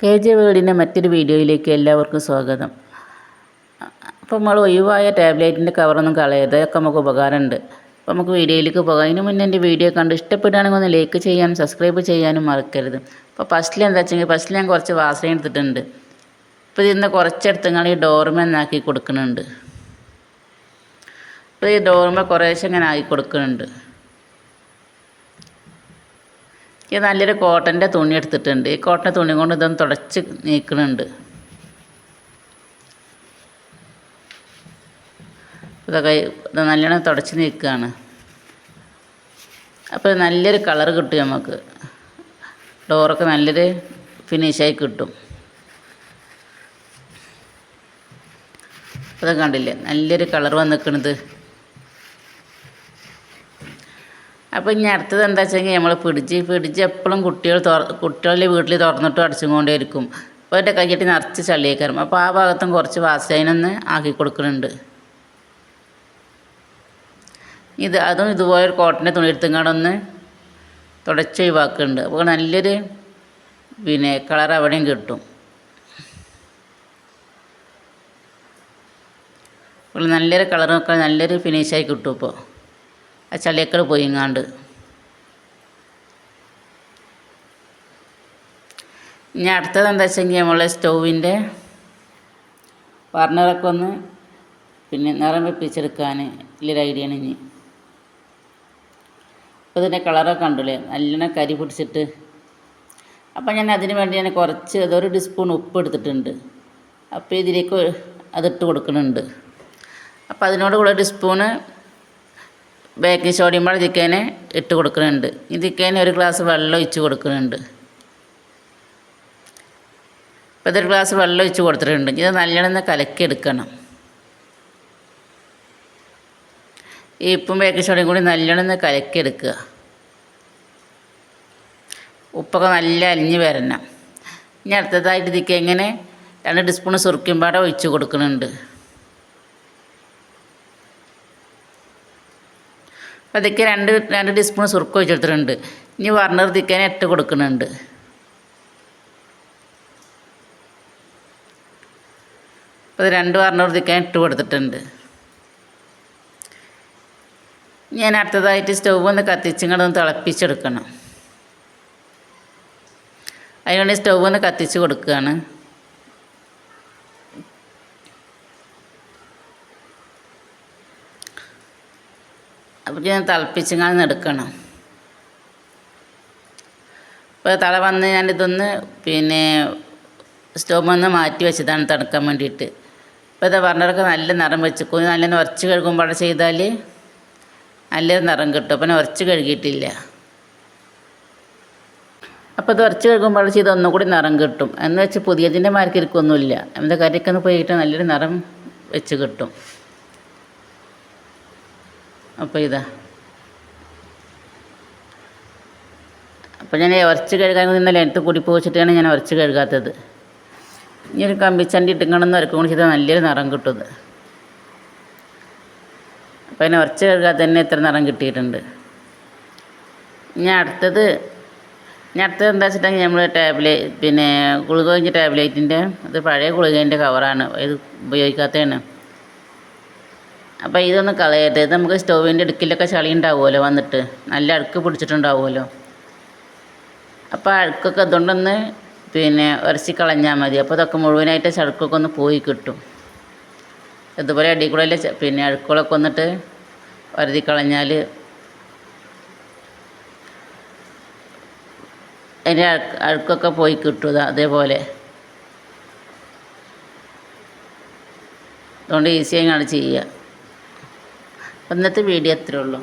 K J വേൾഡിന്റെ മറ്റൊരു വീഡിയോയിലേക്ക് എല്ലാവർക്കും സ്വാഗതം. അപ്പോൾ നമ്മൾ ഒഴിവായ ടാബ്ലറ്റിന്റെ കവറൊന്നും കളയരുത്. അതൊക്കെ നമുക്ക് ഉപകാരമുണ്ട്. അപ്പോൾ നമുക്ക് വീഡിയോയിലേക്ക് പോകാം. അതിന് മുന്നേ എന്റെ വീഡിയോ കണ്ട് ഇഷ്ടപ്പെടുകയാണെങ്കിൽ ഒന്ന് ലൈക്ക് ചെയ്യാനും സബ്സ്ക്രൈബ് ചെയ്യാനും മറക്കരുത്. അപ്പോൾ ഫസ്റ്റിൽ എന്താ വെച്ചെങ്കിൽ ഫസ്റ്റിൽ ഞാൻ കുറച്ച് വാസന എടുത്തിട്ടുണ്ട്. അപ്പോൾ നിന്ന് കുറച്ചെടുത്തങ്ങൾ ഈ ഡോർമെന്നാക്കി കൊടുക്കുന്നുണ്ട്. അപ്പോൾ ഈ ഡോർമ കുറേശ്ശെ ഇങ്ങനെ ആക്കി കൊടുക്കുന്നുണ്ട്. ഇത് നല്ലൊരു കോട്ടന്റെ തുണി എടുത്തിട്ടുണ്ട്. ഈ കോട്ടന്റെ തുണി കൊണ്ട് ഇതൊന്ന് തുടച്ച് നീക്കുന്നുണ്ട് ഇതൊക്കെ ഇത് നല്ലോണം തുടച്ച് നീക്കുകയാണ് അപ്പോൾ നല്ലൊരു കളർ കിട്ടും നമുക്ക്. ഡോറൊക്കെ നല്ലൊരു ഫിനിഷായി കിട്ടും. അത് കണ്ടില്ലേ? നല്ലൊരു കളർ വന്നിക്കണത്. അപ്പോൾ ഇനി അടുത്തത് എന്താ വെച്ചെങ്കിൽ നമ്മൾ പിടിച്ച് പിടിച്ച് എപ്പോഴും കുട്ടികൾ തുറ കുട്ടികളുടെ വീട്ടിൽ തുറന്നിട്ട് അടച്ചും കൊണ്ടേയിരിക്കും അപ്പോൾ എന്റെ കൈയ്യട്ടി നിറച്ച് ചളിയേക്കാറും അപ്പോൾ ആ ഭാഗത്തും കുറച്ച് വാസൈനൊന്ന് ആക്കി കൊടുക്കുന്നുണ്ട് ഇത് അതും ഇതുപോലെ ഒരു കോട്ടന്റെ തുണി എടുത്തുങ്ങാണ്ടൊന്ന് തുടച്ച് ഒഴിവാക്കുന്നുണ്ട് അപ്പോൾ നല്ലൊരു പിന്നെ കളർ അവിടെയും കിട്ടും. നല്ലൊരു കളറൊക്കെ നല്ലൊരു ഫിനിഷായി കിട്ടും ഇപ്പോൾ ആ ചളിയൊക്കെ പോയിങ്ങാണ്ട് ഇനി അടുത്തത് എന്താ വെച്ചെങ്കിൽ നമ്മളെ സ്റ്റൗവിന്റെ വർണറൊക്കെ ഒന്ന് പിന്നെ നിറം വെപ്പിച്ചെടുക്കാൻ വലിയൊരു ഐഡിയ ആണ് ഇനി. അപ്പോൾ ഇതിന്റെ കളറൊക്കെ കണ്ടില്ലേ? നല്ലോണം കരി പിടിച്ചിട്ട്. അപ്പം ഞാൻ അതിന് വേണ്ടി ഞാൻ കുറച്ച് അതൊരു ടീസ്പൂൺ ഉപ്പ് എടുത്തിട്ടുണ്ട്. അപ്പോൾ ഇതിലേക്ക് അതിട്ട് കൊടുക്കുന്നുണ്ട്. അപ്പോൾ അതിനോട് കൂടെ ഒരു സ്പൂണ് ബേക്കിംഗ് സോഡയും കൂടെ ഇതിക്കേനെ ഇട്ട് കൊടുക്കുന്നുണ്ട്. ഇതിക്കേനെ ഒരു ഗ്ലാസ് വെള്ളം ഒഴിച്ച് കൊടുക്കുന്നുണ്ട്. അപ്പോൾ ഇതൊരു ഗ്ലാസ് വെള്ളം ഒഴിച്ച് കൊടുത്തിട്ടുണ്ട്. ഇത് നല്ലോണം കലക്കി എടുക്കണം ഈ ഉപ്പും ബേക്കിംഗ് സോഡയും കൂടി നല്ലോണം കലക്കി എടുക്കുക ഉപ്പൊക്കെ നല്ല അലിഞ്ഞ് വരണം. ഇനി അടുത്തതായിട്ട് ഇതിക്ക് എങ്ങനെ രണ്ട് ടീസ്പൂൺ സുറുക്കിൻ പാടെ ഒഴിച്ച് കൊടുക്കുന്നുണ്ട്. അതിക്ക് രണ്ട് രണ്ട് ടീസ്പൂൺ സുർക്ക് ഒഴിച്ചെടുത്തിട്ടുണ്ട് ഇനി വർണർ തിക്കാൻ ഇട്ട് കൊടുക്കുന്നുണ്ട്. അപ്പോൾ ഇത് രണ്ട് വർണർ തിക്കാൻ ഇട്ട് കൊടുത്തിട്ടുണ്ട്. ഞാൻ അടുത്തതായിട്ട് സ്റ്റൗവ് ഒന്ന് കത്തിച്ച് ഒന്ന് തിളപ്പിച്ചെടുക്കണം. അതിനുവേണ്ടി സ്റ്റൗവ് ഒന്ന് കത്തിച്ച് കൊടുക്കുകയാണ്. അപ്പോൾ ഞാൻ തിളപ്പിച്ചിങ്ങനെ എടുക്കണം. അപ്പോൾ തള വന്ന് ഞാനിതൊന്ന് പിന്നെ സ്റ്റോവ് ഒന്ന് മാറ്റി വെച്ചതാണ് തണുക്കാൻ വേണ്ടിയിട്ട്. അപ്പോൾ ഇതാ പറഞ്ഞവർക്ക് നല്ല നിറം വെച്ച് നല്ല ഉറച്ച് കഴുകുമ്പോൾ ചെയ്താൽ നല്ല നിറം കിട്ടും. അപ്പം ഉറച്ച് കഴുകിയിട്ടില്ല. അപ്പോൾ ഇത് ഉറച്ച് കഴുകുമ്പോൾ ചെയ്ത് ഒന്നും കൂടി നിറം കിട്ടും. എന്ന് വെച്ച് പുതിയതിന്റെ മാർക്കിരിക്കൊന്നുമില്ല എന്താ കറിയൊക്കെ ഒന്ന് പോയിട്ട് നല്ലൊരു നിറം വെച്ച് കിട്ടും. അപ്പോൾ ഇതാ. അപ്പോൾ ഞാൻ ഉരച്ച് കഴുകാൻ ഇന്നലെ എടുത്ത് കൂടി പോയിച്ചിട്ടാണ് ഞാൻ ഉരച്ച് കഴുകാത്തത്. ഇനി ഒരു കമ്പിച്ചണ്ടി ഇട്ടുകണമെന്ന് ഉരക്കും കൂടി ചെയ്താൽ നല്ലൊരു നിറം കിട്ടുന്നത് അപ്പോൾ അതിനെ ഉരച്ച് കഴുകാതെ തന്നെ ഇത്ര നിറം കിട്ടിയിട്ടുണ്ട്. ഇനി അടുത്തത് ഇനി അടുത്തത് എന്താ വെച്ചിട്ടുണ്ടെങ്കിൽ നമ്മൾ ടാബ്ലേ പിന്നെ ഗുളിക കഴിഞ്ഞ ടാബ്ലറ്റിന്റെ അത് പഴയ ഗുളികേന്റെ കവറാണ് ഇത് ഉപയോഗിക്കാത്തതാണ്. അപ്പോൾ ഇതൊന്ന് കളയട്ടെ ഇത് നമുക്ക് സ്റ്റൗവിന്റെ ഇടുക്കിലൊക്കെ ചളി ഉണ്ടാവുമല്ലോ വന്നിട്ട്. നല്ല അഴുക്ക് പിടിച്ചിട്ടുണ്ടാവുമല്ലോ. അപ്പോൾ അഴുക്കൊക്കെ അതുകൊണ്ടൊന്ന് പിന്നെ ഉരച്ച് കളഞ്ഞാൽ മതി. അപ്പോൾ ഇതൊക്കെ മുഴുവനായിട്ട് ചടുക്കൊക്കെ ഒന്ന് പോയി കിട്ടും. ഇതുപോലെ അടി കൂടെ പിന്നെ അഴുക്കുകളൊക്കെ വന്നിട്ട് വരുതി കളഞ്ഞാൽ അതിന്റെ അഴുക്കൊക്കെ പോയി കിട്ടും അതേപോലെ. അതുകൊണ്ട് ഈസിയായി ഞങ്ങൾ ചെയ്യുക ഇന്നത്തെ വീഡിയോ അത്രേ ഉള്ളൂ.